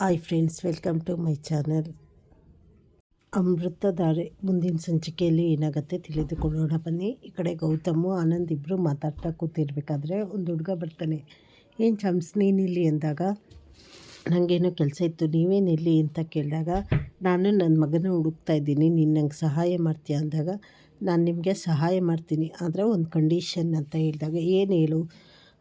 Hi friends, welcome to my channel. Amruthadhare ಮುಂದಿನ ಸಂಚಿಕೆಯಲ್ಲಿ ಏನಾಗುತ್ತೆ ತಿಳಿದುಕೊಳ್ಳೋಣ. ಬನ್ನಿ, ಈ ಕಡೆ ಗೌತಮು, ಆನಂದ್ ಇಬ್ಬರು ಮಾತಾಡ್ತಾ ಕೂತಿರ್ಬೇಕಾದ್ರೆ ಒಂದು ಹುಡುಗ ಬರ್ತಾನೆ. ಏನು ಚಮ್ಸ್, ನೀನಿಲ್ಲಿ? ಅಂದಾಗ ನನಗೇನೋ ಕೆಲಸ ಇತ್ತು ನೀವೇನಿಲ್ಲಿ ಅಂತ ಕೇಳಿದಾಗ, ನಾನು ನನ್ನ ಮಗನ ಹುಡುಕ್ತಾ ಇದ್ದೀನಿ, ನೀನು ನಂಗೆ ಸಹಾಯ ಮಾಡ್ತೀಯ? ಅಂದಾಗ, ನಾನು ನಿಮಗೆ ಸಹಾಯ ಮಾಡ್ತೀನಿ, ಆದರೆ ಒಂದು ಕಂಡೀಷನ್ ಅಂತ ಹೇಳಿದಾಗ, ಏನು ಹೇಳು?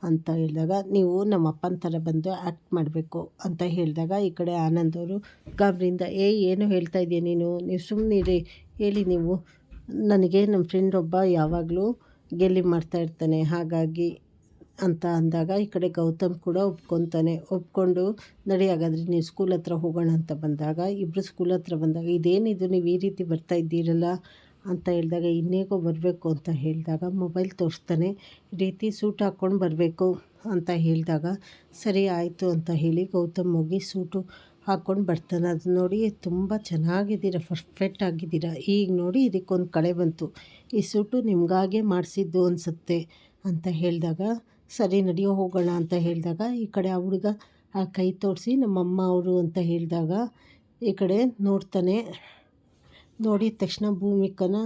ಅಂತ ಹೇಳಿದಾಗ, ನೀವು ನಮ್ಮ ಅಪ್ಪನ ಥರ ಬಂದು ಆ್ಯಕ್ಟ್ ಮಾಡಬೇಕು ಅಂತ ಹೇಳಿದಾಗ, ಈ ಕಡೆ ಆನಂದ್ ಅವರು, ಗಾಬರಿಯಿಂದ, ಏ, ಏನು ಹೇಳ್ತಾ ಇದೆಯಾ ನೀನು? ನೀವು ಸುಮ್ಮನಿರಿ ಹೇಳಿ ನೀವು. ನನಗೆ ನಮ್ಮ ಫ್ರೆಂಡ್ ಒಬ್ಬ ಯಾವಾಗಲೂ ಗೆಲ್ಲಿ ಮಾಡ್ತಾ ಇರ್ತಾನೆ. ಹಾಗಾಗಿ ಅಂತ ಅಂದಾಗ, ಈ ಕಡೆ ಗೌತಮ್ ಕೂಡ ಒಪ್ಕೊತಾನೆ. ಒಪ್ಕೊಂಡು, ನಡಿ, ಹಾಗಾದರೆ ನೀವು ಸ್ಕೂಲ್ ಹತ್ರ ಹೋಗೋಣ ಅಂತ ಬಂದಾಗ ಇಬ್ಬರು ಸ್ಕೂಲ್ ಹತ್ರ ಬಂದಾಗ, ಇದೇನಿದು? ನೀವು ಈ ರೀತಿ ಬರ್ತಾ ಇದ್ದೀರಲ್ಲ? ಅಂತ ಹೇಳಿದಾಗ, ಇನ್ನೇಗೋ ಬರಬೇಕು ಅಂತ ಹೇಳಿದಾಗ ಮೊಬೈಲ್ ತೋರಿಸ್ತಾನೆ ಈ ರೀತಿ ಸೂಟ್ ಹಾಕ್ಕೊಂಡು ಬರಬೇಕು ಅಂತ ಹೇಳಿದಾಗ, ಸರಿ ಆಯಿತು ಅಂತ ಹೇಳಿ ಗೌತಮ್ ಹೋಗಿ ಸೂಟು ಹಾಕ್ಕೊಂಡು ಬರ್ತಾನೆ. ಅದು ನೋಡಿ ತುಂಬ ಚೆನ್ನಾಗಿದ್ದೀರ ಪರ್ಫೆಕ್ಟ್ ಆಗಿದ್ದೀರ. ಈಗ ನೋಡಿ ಇದಕ್ಕೊಂದು ಕಳೆ ಬಂತು. ಈ ಸೂಟು ನಿಮಗಾಗೆ ಮಾಡಿಸಿದ್ದು ಅನಿಸುತ್ತೆ ಅಂತ ಹೇಳಿದಾಗ, ಸರಿ ನಡೆಯೋ ಹೋಗೋಣ ಅಂತ ಹೇಳಿದಾಗ, ಈ ಕಡೆ ಆ ಹುಡುಗ ಆ ಕೈ ತೋರಿಸಿ, ನಮ್ಮಮ್ಮ ಅವರು ಅಂತ ಹೇಳಿದಾಗ, ಈ ಕಡೆ ನೋಡ್ತಾನೆ. ನೋಡಿದ ತಕ್ಷಣ ಭೂಮಿಕನ,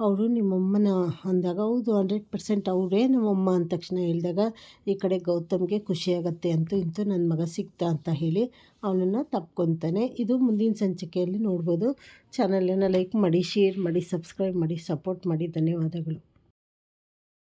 ಅವರು ನಿಮ್ಮಮ್ಮನ ಅಂದಾಗ ಹೌದು ಹಂಡ್ರೆಡ್ ಪರ್ಸೆಂಟ್ ಅವರೇ ನಮ್ಮಮ್ಮ ಅಂದ ತಕ್ಷಣ ಹೇಳಿದಾಗ, ಈ ಕಡೆ ಗೌತಮ್ಗೆ ಖುಷಿಯಾಗತ್ತೆ ಅಂತೂ ಇಂತೂ ನನ್ನ ಮಗ ಸಿಕ್ತ ಅಂತ ಹೇಳಿ ಅವನನ್ನು ತಪ್ಕೊತಾನೆ. ಇದು ಮುಂದಿನ ಸಂಚಿಕೆಯಲ್ಲಿ ನೋಡ್ಬೋದು. ಚಾನಲನ್ನು ಲೈಕ್ ಮಾಡಿ, ಶೇರ್ ಮಾಡಿ, ಸಬ್ಸ್ಕ್ರೈಬ್ ಮಾಡಿ, ಸಪೋರ್ಟ್ ಮಾಡಿ. ಧನ್ಯವಾದಗಳು.